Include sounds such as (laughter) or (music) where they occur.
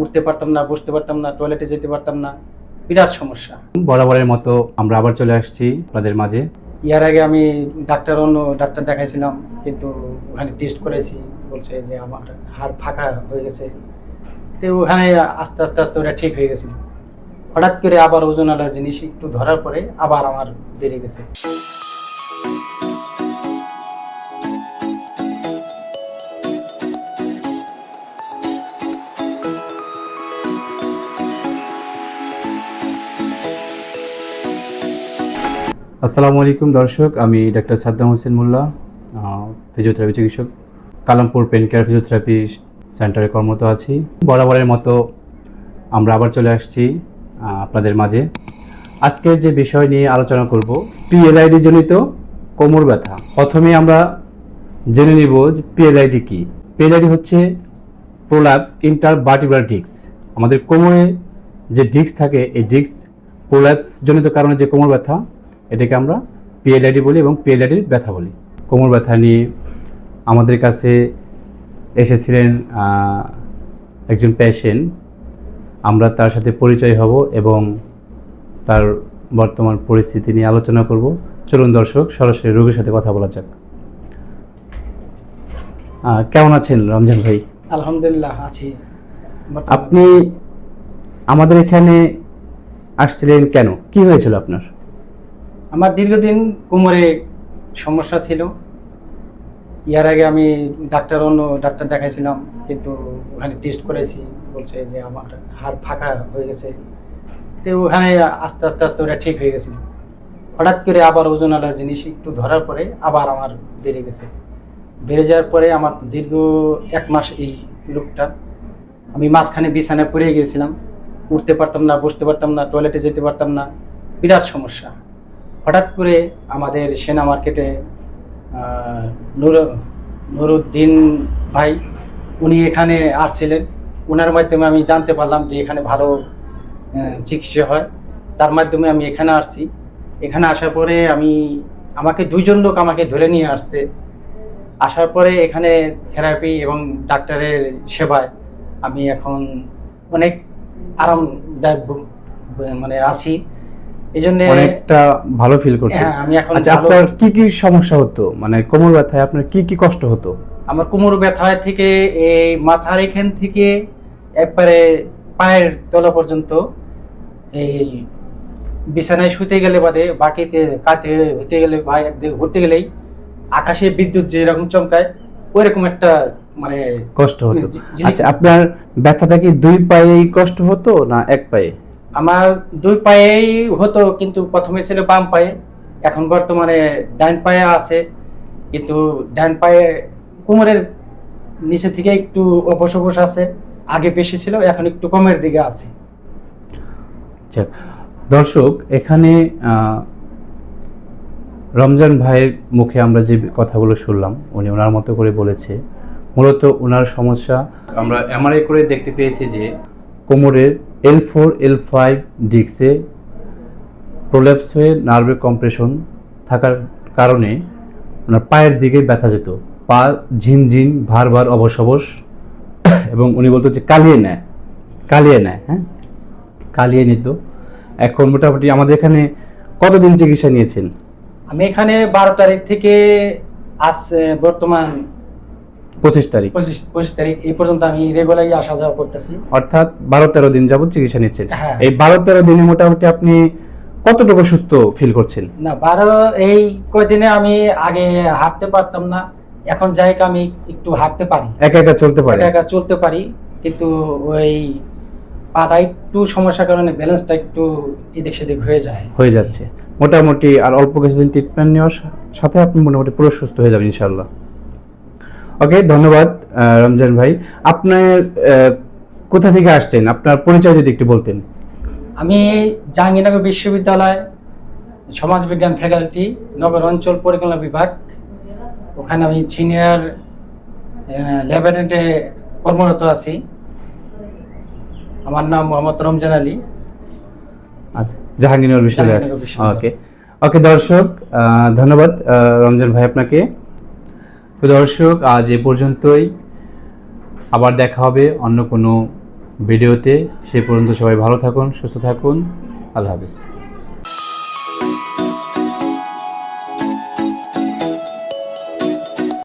উঠতে পারতাম না বসতে পারতাম না টয়লেটে যেতে পারতাম না। বিরাট সমস্যা। বরাবরের মতো আমরা আবার চলে আসছি আপনাদের মাঝে। ইয়ার আগে আমি ডাক্তার অন্য ডাক্তার দেখাইছিলাম কিন্তু ওখানে টেস্ট করেছি বলছে যে আমার হাড় ফাঁকা হয়ে গেছে। তো ওখানে আস্তে আস্তে আস্তে ওটা ঠিক হয়ে গেছিল। হঠাৎ করে আবার ওজনওয়ালা জিনিস একটু ধরার পরে আবার আমার বেড়ে গেছে। আসসালামু আলাইকুম দর্শক, আমি ডাক্তার সাদ্দাম হোসেন মোল্লা ফিজিওথেরাপি চিকিৎসক। কালামপুর পেন কেয়ার ফিজিওথেরাপি সেন্টারে কর্মরত আছি। বরাবরের মতো আমরা আবার চলে আসছি আপনাদের মাঝে। আজকে যে বিষয় নিয়ে আলোচনা করব পিএলআইডি জনিত কোমর ব্যথা। প্রথমে আমরা জেনে নিব যে পিএলআইডি কি। পিএলআইডি হচ্ছে প্রোল্যাপস ইন্টার বার্টিবুলার ডিস্ক আমাদের কোমরে যে ডিস্ক থাকে, এই ডিস্ক প্রোল্যাপস জনিত কারণে যে কোমর ব্যথা এটাকে আমরা পিএলআইডি বলি এবং পিএলআইডির ব্যথা বলি। কোমর ব্যথা নিয়ে আমাদের কাছে এসেছিলেন একজন পেশেন্ট আমরা তার সাথে পরিচয় হব এবং তার বর্তমান পরিস্থিতি নিয়ে আলোচনা করব। চলুন দর্শক সরাসরি রোগীর সাথে কথা বলা যাক। কেমন আছেন রমজান ভাই? আলহামদুলিল্লাহ আছি। আপনি আমাদের এখানে আসছিলেন কেন? কি হয়েছিল আপনার? আমার দীর্ঘদিন কোমরে সমস্যা ছিল। ইয়ার আগে আমি ডাক্তার, অন্য ডাক্তার দেখাইছিলাম, কিন্তু ওখানে টেস্ট করেছি বলছে যে আমার হাড় ফাঁকা হয়ে গেছে। তো ওখানে আস্তে আস্তে আস্তে ওটা ঠিক হয়ে গেছিল। হঠাৎ করে আবার ওজনওয়ালা জিনিস একটু ধরার পরে আবার আমার বেড়ে গেছে। বেড়ে যাওয়ার পরে আমার দীর্ঘ এক মাস এই রোগটা। আমি মাঝখানে বিছানায় পড়ে গিয়েছিলাম। উঠতে পারতাম না, বসতে পারতাম না টয়লেটে যেতে পারতাম না। বিরাট সমস্যা। হঠাৎ করে আমাদের সেনা মার্কেটে নুর, নুরুদ্দিন ভাই, উনি এখানে আসছিলেন। ওনার মাধ্যমে আমি জানতে পারলাম যে এখানে ভালো চিকিৎসা হয়। তার মাধ্যমে আমি এখানে আসছি। এখানে আসার পরে আমি, আমাকে দুইজন লোক আমাকে ধরে নিয়ে আসছে। আসার পরে এখানে থেরাপি এবং ডাক্তারের সেবায় আমি এখন অনেক আরামদায়ক মানে আছি। এই জন্য অনেকটা ভালো ফিল করছেন হ্যাঁ আমি এখন আচ্ছা আপনার কি কি সমস্যা হতো? মানে কোমর ব্যথায় আপনার কি কি কষ্ট হতো? আমার কোমর ব্যথা থেকে এই মাথার এখান থেকে একবারে পায়ের তলা পর্যন্ত এই বিছানায় শুতে গেলে বাদে বাকিতে কাতে হতে গেলে বা একদিকে ঘুরতে গেলেই আকাশে বিদ্যুৎ যেরকম চমকায় ওইরকম একটা মানে কষ্ট হতো। আচ্ছা আপনার ব্যথাটা কি দুই পায়েই কষ্ট হতো না এক পায়ে? আমার দুই পায়েই হতো, কিন্তু প্রথমে ছিল বাম পায়ে, এখন বর্তমানে ডান পায়ে আছে, কিন্তু ডান পায়ে কোমরের নিচে থেকে একটু অবশ অবশ আছে, আগে বেশি ছিল, এখন একটু কমের দিকে আছে। আচ্ছা দর্শক, এখানে রমজান ভাইয়ের মুখে আমরা যে কথাগুলো শুনলাম, উনি ওনার মতো করে বলেছে, মূলত ওনার সমস্যা, আমরা এমআরআই করে দেখতে পেয়েছি যে কোমরের এল ফোর এল ফাইভ ডিক্সে প্রোল্যাপস হয়ে নার্ভের কম্প্রেশন থাকার কারণে ওনার পায়ের দিকে ব্যথা যেত। পা ঝিনঝিন ভার ভার, অবশ (coughs) এবং উনি বলতো যে কালিয়ে নেয় কালিয়ে নেয় হ্যাঁ? কালিয়ে নিত। এখন মোটামুটি আমাদের এখানে কতদিন চিকিৎসা নিয়েছেন? আমি এখানে বারো তারিখ থেকে আজ বর্তমান পঁচিশ তারিখ। পঁচিশ পঁচিশ তারিখ এই পর্যন্ত আমি রেগুলারই আসা যাওয়া করতেছি। অর্থাৎ বারো তেরো দিন যাবত চিকিৎসা নিচ্ছেন। হ্যাঁ। এই বারো তেরো দিনে মোটামুটি আপনি কতটুকু সুস্থ ফিল করছেন? না বারো এই কয়দিনে আমি আগে হাঁটতে পারতাম না। এখন যাই আমি একটু হাঁটতে পারি। একা একা চলতে পারি একা একা চলতে পারি কিন্তু ওই পাটা একটু সমস্যার কারণে ব্যালেন্সটা একটু এদিক সেদিক হয়ে যায়। হয়ে যাচ্ছে। মোটামুটি আর অল্প কিছুদিন ট্রিটমেন্ট নেওয়ার সাথে আপনি মোটামুটি পুরো সুস্থ হয়ে যাবেন ইনশাল্লাহ ওকে ধন্যবাদ রমজান ভাই। আপনার কোথা থেকে আসছেন? আপনার পরিচয় যদি একটু বলতেন। আমি জাহাঙ্গীরনগর বিশ্ববিদ্যালয় সমাজবিজ্ঞান ফ্যাকাল্টি নগর অঞ্চল পরিকল্পনা বিভাগ। ওখানে আমি সিনিয়র ল্যাবরেটরিতে কর্মরত আছি। আমার নাম মোহাম্মদ রমজান আলী। আচ্ছা জাহাঙ্গীরনগর বিশ্ববিদ্যালয় ওকে ওকে দর্শক ধন্যবাদ রমজান ভাই আপনাকে। তো দর্শক, আজ এ পর্যন্তই। আবার দেখা হবে অন্য কোনো ভিডিওতে। সে পর্যন্ত সবাই ভালো থাকুন, সুস্থ থাকুন। আল্লাহ হাফিজ।